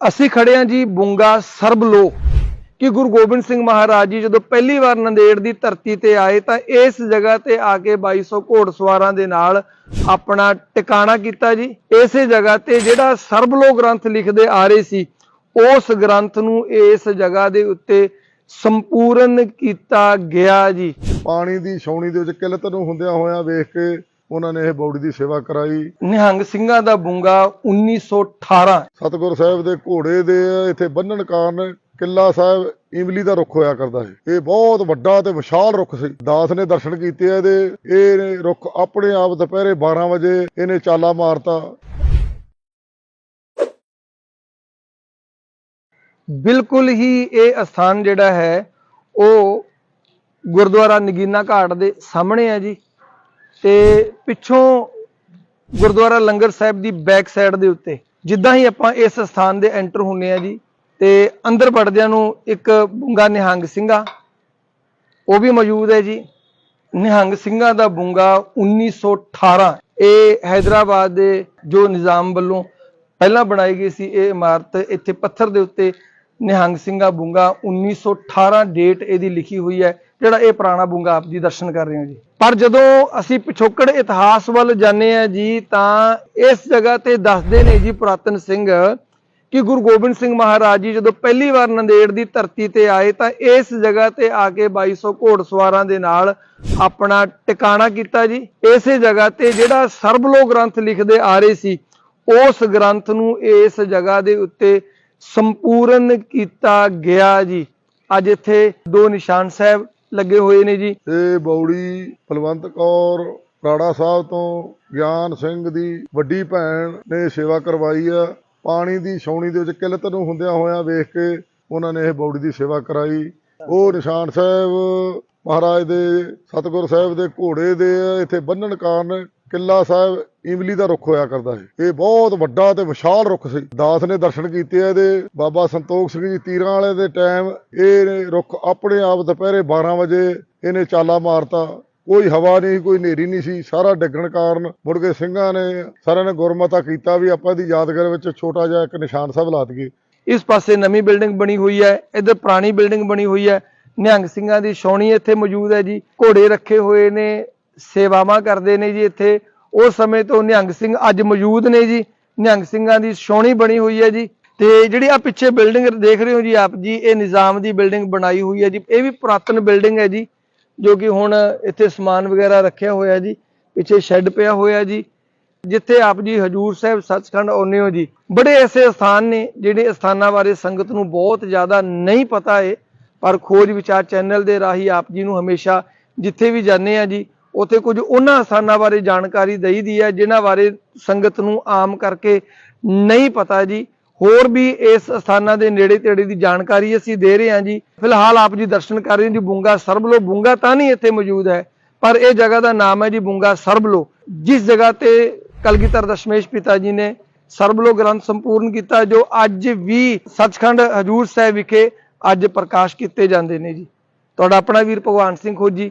ਅਸੀਂ ਖੜੇ ਹਾਂ ਜੀ ਬੁੰਗਾ ਸਰਬਲੋ ਕਿ ਗੁਰੂ ਗੋਬਿੰਦ ਸਿੰਘ ਮਹਾਰਾਜ ਜੀ ਜਦੋਂ ਪਹਿਲੀ ਵਾਰ ਨੰਦੇੜ ਦੀ ਧਰਤੀ ਤੇ ਆਏ ਤਾਂ ਇਸ ਜਗ੍ਹਾ ਤੇ ਆ ਕੇ 2200 ਘੋੜਸਵਾਰਾਂ ਦੇ ਨਾਲ ਆਪਣਾ ਟਿਕਾਣਾ ਕੀਤਾ ਜੀ। ਇਸੇ ਜਗ੍ਹਾ ਤੇ ਜਿਹੜਾ ਸਰਬਲੋਕ ਗ੍ਰੰਥ ਲਿਖਦੇ ਆ ਰਹੇ ਸੀ, ਉਸ ਗ੍ਰੰਥ ਨੂੰ ਇਸ ਜਗ੍ਹਾ ਦੇ ਉੱਤੇ ਸੰਪੂਰਨ ਕੀਤਾ ਗਿਆ ਜੀ। ਪਾਣੀ ਦੀ ਛਾਉਣੀ ਦੇ ਵਿੱਚ ਕਿਲਤ ਨੂੰ ਹੁੰਦਿਆਂ ਹੋਇਆਂ ਵੇਖ ਕੇ ਉਹਨਾਂ ਨੇ ਇਹ ਬੌੜੀ ਦੀ ਸੇਵਾ ਕਰਾਈ। ਨਿਹੰਗ ਸਿੰਘਾਂ ਦਾ ਬੁੰਗਾ 1918 ਸਤਿਗੁਰ ਸਾਹਿਬ ਦੇ ਘੋੜੇ ਦੇ ਇੱਥੇ ਬੰਨਣ ਕਾਰਨ ਕਿੱਲਾ ਸਾਹਿਬ ਇਮਲੀ ਦਾ ਰੁੱਖ ਹੋਇਆ ਕਰਦਾ ਹੈ ਇਹ ਬਹੁਤ ਵੱਡਾ ਤੇ ਵਿਸ਼ਾਲ ਰੁੱਖ ਸੀ। ਦਾਸ ਨੇ ਦਰਸ਼ਨ ਕੀਤੇ ਇਹਦੇ। ਇਹ ਰੁੱਖ ਆਪਣੇ ਆਪ ਦੁਪਹਿਰੇ 12 ਵਜੇ ਇਹਨੇ ਚਾਲਾ ਮਾਰਤਾ। ਬਿਲਕੁਲ ਹੀ ਇਹ ਅਸਥਾਨ ਜਿਹੜਾ ਹੈ ਉਹ ਗੁਰਦੁਆਰਾ ਨਗੀਨਾ ਘਾਟ ਦੇ ਸਾਹਮਣੇ ਹੈ ਜੀ। ਤੇ ਪਿੱਛੋਂ ਗੁਰਦੁਆਰਾ ਲੰਗਰ ਸਾਹਿਬ ਦੀ ਬੈਕ ਸਾਈਡ ਦੇ ਉੱਤੇ, ਜਿੱਦਾਂ ਹੀ ਆਪਾਂ ਇਸ ਸਥਾਨ ਦੇ ਐਂਟਰ ਹੁੰਨੇ ਆ ਜੀ, ਤੇ ਅੰਦਰ ਵੜਦਿਆਂ ਨੂੰ ਇੱਕ ਬੁੰਗਾ ਨਿਹੰਗ ਸਿੰਘਾ, ਉਹ ਵੀ ਮੌਜੂਦ ਹੈ ਜੀ। ਨਿਹੰਗ ਸਿੰਘਾਂ ਦਾ ਬੁੰਗਾ 1918 ਇਹ ਹైదరాబాద్ ਦੇ ਜੋ ਨਿਜ਼ਾਮ ਵੱਲੋਂ ਪਹਿਲਾਂ ਬਣਾਈ ਗਈ ਸੀ ਇਹ ਇਮਾਰਤ, ਇੱਥੇ ਪੱਥਰ ਦੇ ਉੱਤੇ ਨਿਹੰਗ ਸਿੰਘਾ ਬੁੰਗਾ 1918 ਡੇਟ ਇਹਦੀ ਲਿਖੀ ਹੋਈ ਹੈ। ਜਿਹੜਾ ਇਹ ਪੁਰਾਣਾ ਬੁੰਗਾ ਆਪ ਜੀ ਦਰਸ਼ਨ ਕਰ ਰਹੇ ਹੋ ਜੀ। ਪਰ ਜਦੋਂ ਅਸੀਂ ਪਿਛੋਕੜ ਇਤਿਹਾਸ ਵੱਲ ਜਾਂਦੇ ਆ ਜੀ, ਤਾਂ ਇਸ ਜਗ੍ਹਾ ਤੇ ਦੱਸਦੇ ਨੇ ਜੀ ਪੁਰਾਤਨ ਸਿੰਘ ਕਿ ਗੁਰੂ ਗੋਬਿੰਦ ਸਿੰਘ ਮਹਾਰਾਜ ਜੀ ਜਦੋਂ ਪਹਿਲੀ ਵਾਰ ਨੰਦੇੜ ਦੀ ਧਰਤੀ ਤੇ ਆਏ ਤਾਂ ਇਸ ਜਗ੍ਹਾ ਤੇ ਆ ਕੇ 2200 ਘੋੜਸਵਾਰਾਂ ਦੇ ਨਾਲ ਆਪਣਾ ਟਿਕਾਣਾ ਕੀਤਾ ਜੀ। ਇਸੇ ਜਗ੍ਹਾ ਤੇ ਜਿਹੜਾ ਸਰਬਲੋ ਗ੍ਰੰਥ ਲਿਖਦੇ ਆ ਰਹੇ ਸੀ, ਉਸ ਗ੍ਰੰਥ ਨੂੰ ਇਸ ਜਗ੍ਹਾ ਦੇ ਉੱਤੇ ਸੰਪੂਰਨ ਕੀਤਾ ਗਿਆ ਜੀ। ਅੱਜ ਇੱਥੇ ਦੋ ਨਿਸ਼ਾਨ ਸਾਹਿਬ ਲੱਗੇ ਹੋਏ ਨੇ ਜੀ। ਇਹ ਬੌੜੀ ਬਲਵੰਤ ਕੌਰ ਰਾੜਾ ਸਾਹਿਬ ਤੋਂ ਗਿਆਨ ਸਿੰਘ ਦੀ ਵੱਡੀ ਭੈਣ ਨੇ ਸੇਵਾ ਕਰਵਾਈ ਆ। ਪਾਣੀ ਦੀ ਛਾਉਣੀ ਦੇ ਵਿੱਚ ਕਿਲਤ ਨੂੰ ਹੁੰਦਿਆਂ ਹੋਇਆਂ ਵੇਖ ਕੇ ਉਹਨਾਂ ਨੇ ਇਹ ਬੌੜੀ ਦੀ ਸੇਵਾ ਕਰਾਈ। ਉਹ ਨਿਸ਼ਾਨ ਸਾਹਿਬ ਮਹਾਰਾਜ ਦੇ ਸਤਿਗੁਰ ਸਾਹਿਬ ਦੇ ਘੋੜੇ ਦੇ ਇੱਥੇ ਬੰਨਣ ਕਾਰਨ ਕਿੱਲਾ ਸਾਹਿਬ ਇਮਲੀ ਦਾ ਰੁੱਖ ਹੋਇਆ ਕਰਦਾ ਸੀ। ਇਹ ਬਹੁਤ ਵੱਡਾ ਤੇ ਵਿਸ਼ਾਲ ਰੁੱਖ ਸੀ। ਦਾਸ ਨੇ ਦਰਸ਼ਨ ਕੀਤੇ ਇਹਦੇ। ਬਾਬਾ ਸੰਤੋਖ ਸਿੰਘ ਜੀ ਤੀਰਾਂ ਵਾਲੇ ਦੇ ਟਾਈਮ ਇਹ ਰੁੱਖ ਆਪਣੇ ਆਪ ਦੁਪਹਿਰੇ 12 ਵਜੇ ਇਹਨੇ ਚਾਲਾ ਮਾਰਤਾ। ਕੋਈ ਹਵਾ ਨਹੀਂ ਕੋਈ ਹਨੇਰੀ ਨਹੀਂ ਸੀ। ਸਾਰਾ ਡਿੱਗਣ ਕਾਰਨ ਮੁੜ ਕੇ ਸਿੰਘਾਂ ਨੇ ਸਾਰਿਆਂ ਨੇ ਗੁਰਮਤਾ ਕੀਤਾ ਵੀ ਆਪਾਂ ਦੀ ਯਾਦਗਾਰ ਵਿੱਚ ਛੋਟਾ ਜਿਹਾ ਇੱਕ ਨਿਸ਼ਾਨ ਸਾਹਿਬ ਲਾ ਦਈਏ। ਇਸ ਪਾਸੇ ਨਵੀਂ ਬਿਲਡਿੰਗ ਬਣੀ ਹੋਈ ਹੈ। ਇੱਧਰ ਪੁਰਾਣੀ ਬਿਲਡਿੰਗ ਬਣੀ ਹੋਈ ਹੈ। ਨਿਹੰਗ ਸਿੰਘਾਂ ਦੀ ਛਾਉਣੀ ਇੱਥੇ ਮੌਜੂਦ ਹੈ ਜੀ। ਘੋੜੇ ਰੱਖੇ ਹੋਏ ਨੇ। ਸੇਵਾਵਾਂ ਕਰਦੇ ਨੇ ਜੀ ਇੱਥੇ। ਉਸ ਸਮੇਂ ਤੋਂ ਨਿਹੰਗ ਸਿੰਘ ਅੱਜ ਮੌਜੂਦ ਨੇ ਜੀ। ਨਿਹੰਗ ਸਿੰਘਾਂ ਦੀ ਛਾਉਣੀ ਬਣੀ ਹੋਈ ਹੈ ਜੀ। ਤੇ ਜਿਹੜੀ ਆ ਪਿੱਛੇ ਬਿਲਡਿੰਗ ਦੇਖ ਰਹੇ ਹੋ ਜੀ ਆਪ ਜੀ, ਇਹ ਨਿਜ਼ਾਮ ਦੀ ਬਿਲਡਿੰਗ ਬਣਾਈ ਹੋਈ ਹੈ ਜੀ। ਇਹ ਵੀ ਪੁਰਾਤਨ ਬਿਲਡਿੰਗ ਹੈ ਜੀ, ਜੋ ਕਿ ਹੁਣ ਇੱਥੇ ਸਮਾਨ ਵਗੈਰਾ ਰੱਖਿਆ ਹੋਇਆ ਜੀ। ਪਿੱਛੇ ਸ਼ੈੱਡ ਪਿਆ ਹੋਇਆ ਜੀ। ਜਿੱਥੇ ਆਪ ਜੀ ਹਜੂਰ ਸਾਹਿਬ ਸੱਚਖੰਡ ਆਉਂਦੇ ਹੋ ਜੀ। ਬੜੇ ਐਸੇ ਸਥਾਨ ਨੇ, ਜਿਹੜੇ ਸਥਾਨਾਂ ਬਾਰੇ ਸੰਗਤ ਨੂੰ ਬਹੁਤ ਜ਼ਿਆਦਾ ਨਹੀਂ ਪਤਾ ਏ। ਪਰ ਖੋਜ ਵਿਚਾਰ ਚੈਨਲ ਦੇ ਰਾਹੀਂ ਆਪ ਜੀ ਨੂੰ ਹਮੇਸ਼ਾ ਜਿੱਥੇ ਵੀ ਜਾਂਦੇ ਆ ਜੀ ਉੱਥੇ ਕੁਝ ਉਹਨਾਂ ਸਥਾਨਾਂ ਬਾਰੇ ਜਾਣਕਾਰੀ ਦਈਦੀ ਹੈ, ਜਿਨ੍ਹਾਂ ਬਾਰੇ ਸੰਗਤ ਨੂੰ ਆਮ ਕਰਕੇ ਨਹੀਂ ਪਤਾ ਜੀ। ਹੋਰ ਵੀ ਇਸ ਸਥਾਨਾਂ ਦੇ ਨੇੜੇ ਤੇੜੇ ਦੀ ਜਾਣਕਾਰੀ ਅਸੀਂ ਦੇ ਰਹੇ ਹਾਂ ਜੀ। ਫਿਲਹਾਲ ਆਪ ਜੀ ਦਰਸ਼ਨ ਕਰ ਰਹੇ ਹੋ ਜੀ, ਬੁੰਗਾ ਸਰਬਲੋ ਬੁੰਗਾ ਤਾਂ ਨਹੀਂ ਇੱਥੇ ਮੌਜੂਦ ਹੈ, ਪਰ ਇਹ ਜਗ੍ਹਾ ਦਾ ਨਾਮ ਹੈ ਜੀ ਬੁੰਗਾ ਸਰਬਲੋ ਜਿਸ ਜਗ੍ਹਾ ਤੇ ਕਲਗੀਧਰ ਦਸ਼ਮੇਸ਼ ਪਿਤਾ ਜੀ ਨੇ ਸਰਬਲੋ ਗ੍ਰੰਥ ਸੰਪੂਰਨ ਕੀਤਾ, ਜੋ ਅੱਜ ਵੀ ਸੱਚਖੰਡ ਹਜੂਰ ਸਾਹਿਬ ਵਿਖੇ ਅੱਜ ਪ੍ਰਕਾਸ਼ ਕੀਤੇ ਜਾਂਦੇ ਨੇ ਜੀ। ਤੁਹਾਡਾ ਆਪਣਾ ਵੀਰ ਭਗਵਾਨ ਸਿੰਘ ਖੋਜੀ।